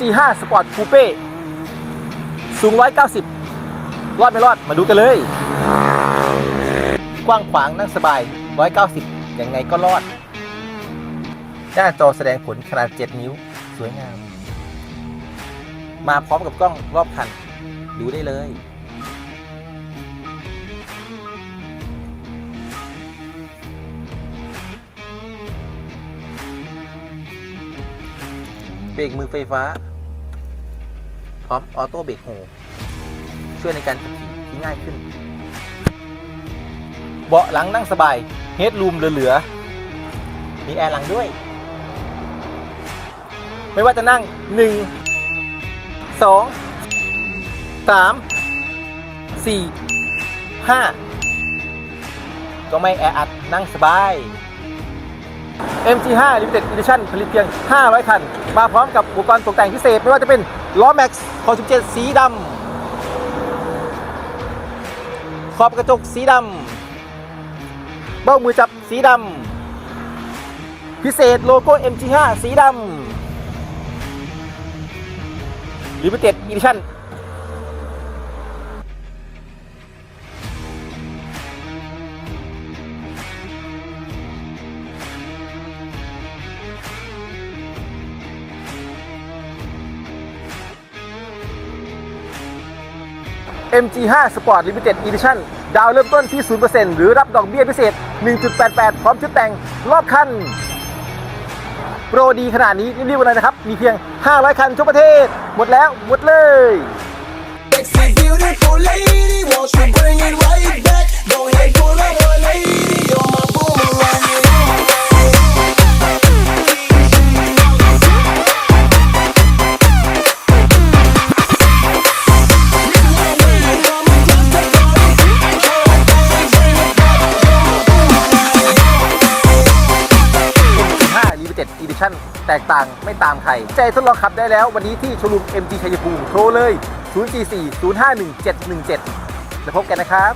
MG5 Sport Coupe สูง 190 รอดไม่รอด มาดูกันเลย กว้างขวางนั่งสบาย 190ยังไงก็รอด หน้าจอแสดงผลขนาด 7 นิ้ว สวยงาม มาพร้อมกับกล้องรอบคัน ดูได้เลยเบรกมือไฟฟ้า ร้อมออโต้เบรกโฮช่วยในการขับขี่ที่ง่ายขึ้น เบาะหลังนั่งสบายเฮดรูมเหลือๆ มีแอร์หลังด้วย ไม่ว่าจะนั่ง 1 2 3 4 5 ก็ไม่แออัดนั่งสบาย MG5 Limited Edition ผลิตเพียง 500 คัน มาพร้อมกับอุปกรณ์ตกแต่งพิเศษ ไม่ว่าจะเป็นล้อแม็กซ์คอ17 สีดำขอบกระจกสีดำเบ้ามือจับสีดำพิเศษโลโก้ MG5 สีดำ Limited Edition MG5 Sport Limited Edition ดาวเริ่มต้นที่ 0%หรือรับดอกเบี้ยพิเศษ 1.88 พร้อมชุดแต่งรอบคัน โปรดีขนาดนี้รีบๆเลยนะครับ มีเพียง 500 คันทั่วประเทศ หมดแล้ว หมดเลย 7 Edition แตกต่างไม่ตามใคร ใจทดลองขับได้แล้ววันนี้ที่ชว์รูม MG ชัยภูมิโทรเลย 044 051 717 แล้วพบกันนะครับ